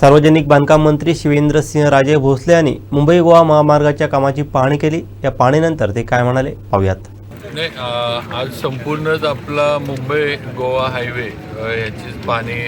सार्वजनिक बांधकाम मंत्री शिवेंद्रसिंह राजे भोसले यांनी मुंबई गोवा महामार्गाच्या कामाची पाहणी केली. या पाहणीनंतर ते काय म्हणाले पाहूयात. नाही आज संपूर्णच आपला मुंबई गोवा हायवे याचीच पाहणी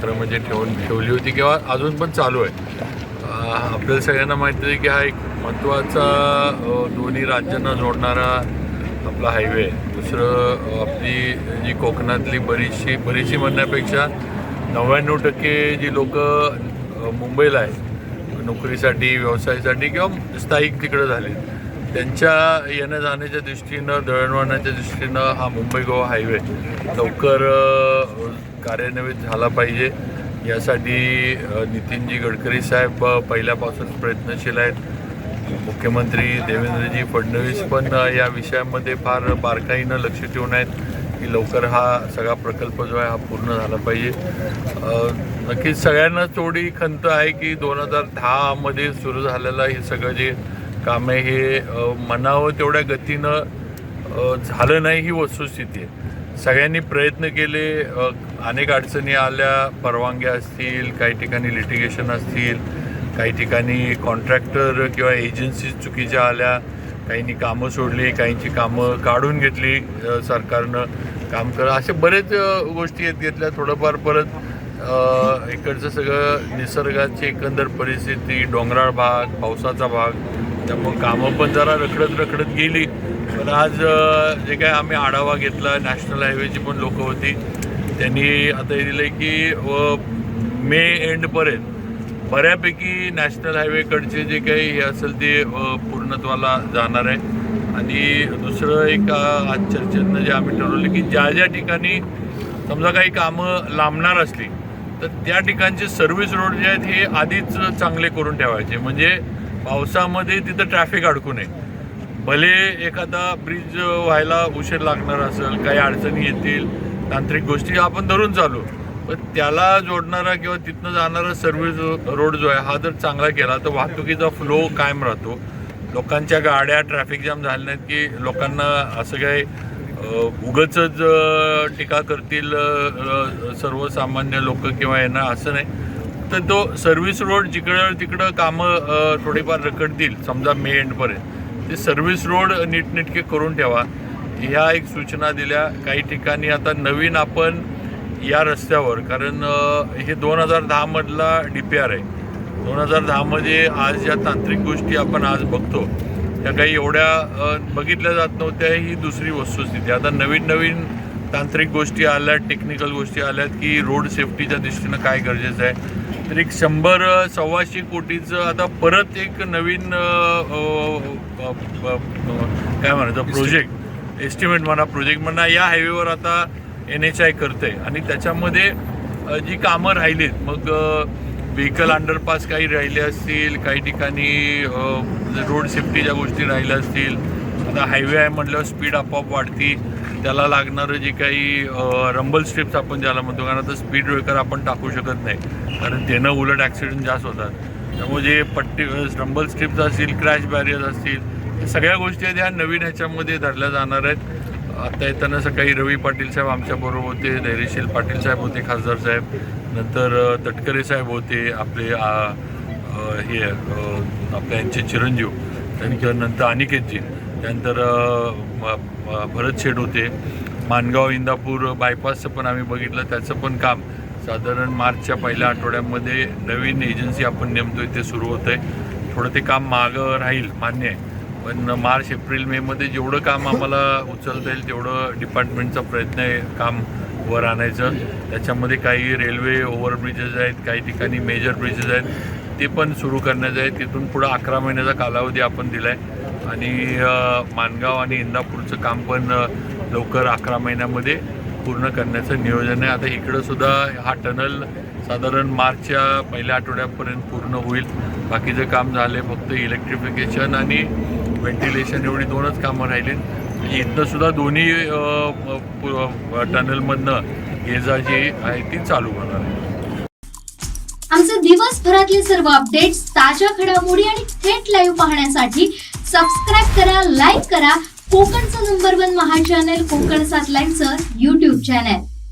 खरं म्हणजे ठेवून ठेवली होती किंवा अजून पण चालू आहे. आपल्याला सगळ्यांना माहिती आहे की हा एक महत्त्वाचा दोन्ही राज्यांना जोडणारा आपला हायवे आहे. दुसरं आपली जी कोकणातली बरीचशी बरीचशी म्हणण्यापेक्षा नव्याण्णव टक्के जी लोक मुंबईला आहेत नोकरीसाठी व्यवसायासाठी किंवा स्थायिक तिकडं झाले त्यांच्या येण्या जाण्याच्या दृष्टीनं दळणवळणाच्या दृष्टीनं हा मुंबई गोवा हायवे लवकर कार्यान्वित झाला पाहिजे. यासाठी नितीनजी गडकरी साहेब पहिल्यापासून प्रयत्नशील आहेत. मुख्यमंत्री देवेंद्रजी फडणवीस पण या विषयामध्ये फार बारकाईनं लक्ष ठेवून आहेत. की लवकर हा सगळा प्रकल्प जो आहे हा पूर्ण झाला पाहिजे. नक्कीच सगळ्यांना थोडी खंत आहे की दोन हजार दहामध्ये सुरू झालेलं हे सगळं जे काम आहे हे मनावं म्हणावं तेवढ्या गतीनं झालं नाही ही वस्तुस्थिती आहे. सगळ्यांनी प्रयत्न केले अनेक अडचणी आल्या परवानग्या असतील काही ठिकाणी लिटिगेशन असतील काही ठिकाणी कॉन्ट्रॅक्टर किंवा एजन्सी चुकीच्या आल्या काहींनी कामं सोडली काहींची कामं काढून घेतली सरकारनं काम करा. अशा बरेच गोष्टी आहेत घेतल्या. थोडंफार परत इकडचं सगळं निसर्गाची एकंदर परिस्थिती डोंगराळ भाग पावसाचा भाग त्यामुळं कामं पण जरा रखडत रखडत गेली. पण आज जे काय आम्ही आढावा घेतला नॅशनल हायवेची पण लोकं होती त्यांनी आता हे दिलं की व मे एंडपर्यंत बऱ्यापैकी नॅशनल हायवेकडचे जे काही हे असेल ते पूर्णत्वाला जाणार आहे. आणि दुसरं एक अ, आज जे आम्ही ठरवलं की ज्या ज्या ठिकाणी समजा काही कामं लांबणार असली तर त्या ठिकाणचे सर्व्हिस रोड जे आहेत हे आधीच चांगले करून ठेवायचे. म्हणजे पावसामध्ये तिथं ट्रॅफिक अडकू नये. भले एखादा ब्रिज व्हायला उशीर लागणार असेल काही अडचणी येतील तांत्रिक गोष्टी आपण धरून चालू. पण त्याला जोडणारा किंवा तिथनं जाणारा सर्व्हिस रोड जो आहे हा जर चांगला केला तर वाहतुकीचा फ्लो कायम राहतो. लोकांच्या गाड्या ट्रॅफिक जाम झाल्या नाहीत की लोकांना असं काही उगच टीका करतील सर्वसामान्य लोक किंवा यांना असं नाही. तर तो सर्व्हिस रोड जिकडं तिकडं कामं थोडीफार रखडतील समजा मे एंडपर्यंत ते सर्व्हिस रोड नीटनेटके करून ठेवा. ह्या एक सूचना दिल्या. काही ठिकाणी आता नवीन आपण या रस्त्यावर कारण हे दोन हजार दहामधला डी पी आर आहे. दोन हजार दहामध्ये आज ज्या तांत्रिक गोष्टी आपण आज बघतो त्या काही एवढ्या बघितल्या जात नव्हत्या ही दुसरी वस्तुस्थिती. आता नवीन नवीन तांत्रिक गोष्टी आल्यात टेक्निकल गोष्टी आल्यात की रोड सेफ्टीच्या दृष्टीनं काय गरजेचं आहे. तर एक शंभर सव्वाशे कोटीचं आता परत एक नवीन काय म्हणायचं प्रोजेक्ट एस्टिमेट म्हणा प्रोजेक्ट म्हणा या हायवेवर आता एन एच आय करते आणि त्याच्यामध्ये जी कामं राहिलीत मग व्हेकल अंडरपास काही राहिले असतील काही ठिकाणी रोड सेफ्टीच्या गोष्टी राहिल्या असतील आता हायवे आहे म्हटल्यावर स्पीड आपोआप वाढती. त्याला लागणारं जे काही रंबल स्ट्रिप्स आपण ज्याला म्हणतो कारण आता स्पीड ब्रेकर आपण टाकू शकत नाही. कारण त्यानं उलट ॲक्सिडेंट जास्त होतात. त्यामुळे जे पट्टी रंबल स्ट्रिप्स असतील क्रॅश बॅरियर्स असतील सगळ्या गोष्टी आहेत ह्या नवीन ह्याच्यामध्ये धरल्या जाणार आहेत. आता येताना सकाळी रवी पाटील साहेब आमच्याबरोबर होते धैर्यशील पाटील साहेब होते खासदार साहेब. नंतर तटकरे साहेब होते आपले हे आपल्या यांचे चिरंजीव. त्यानंतर अनिकेतजी. त्यानंतर भरत शेठ होते. मानगाव इंदापूर बायपासचं पण आम्ही बघितलं. त्याचं पण काम साधारण मार्चच्या पहिल्या आठवड्यामध्ये नवीन एजन्सी आपण नेमतोय ते सुरू होतं आहे थोडं ते काम मागं राहील मान्य आहे. पण मार्च एप्रिल मेमध्ये जेवढं काम आम्हाला उचलता येईल तेवढं डिपार्टमेंटचा प्रयत्न आहे काम वर आणायचं. त्याच्यामध्ये काही रेल्वे ओव्हरब्रिजेस आहेत काही ठिकाणी मेजर ब्रिजेस आहेत. ते पण सुरू करण्याचं आहे. तिथून पुढं अकरा महिन्याचा कालावधी आपण दिला आहे आणि मानगाव आणि इंदापूरचं काम पण लवकर अकरा महिन्यामध्ये पूर्ण करण्याचं नियोजन आहे. आता इकडं सुद्धा हा टनल साधारण मार्चच्या पहिल्या आठवड्यापर्यंत पूर्ण होईल. बाकीचं काम झाले फक्त इलेक्ट्रिफिकेशन आणि व्हेंटिलेशन एवढी दोनच कामं राहिली म्हणजे इथनं सुद्धा दोन्ही टनलमधनं ये जा जी आहे ती चालू होणार आहे. आमचे दिवसभरातले सर्व अपडेट्स ताज्या घडामोडी आणि थेट लाईव्ह पाहण्यासाठी सबस्क्राईब करा लाईक करा. कोकणचं नंबर वन महा चॅनल कोकण सात लाईनचं युट्यूब चॅनल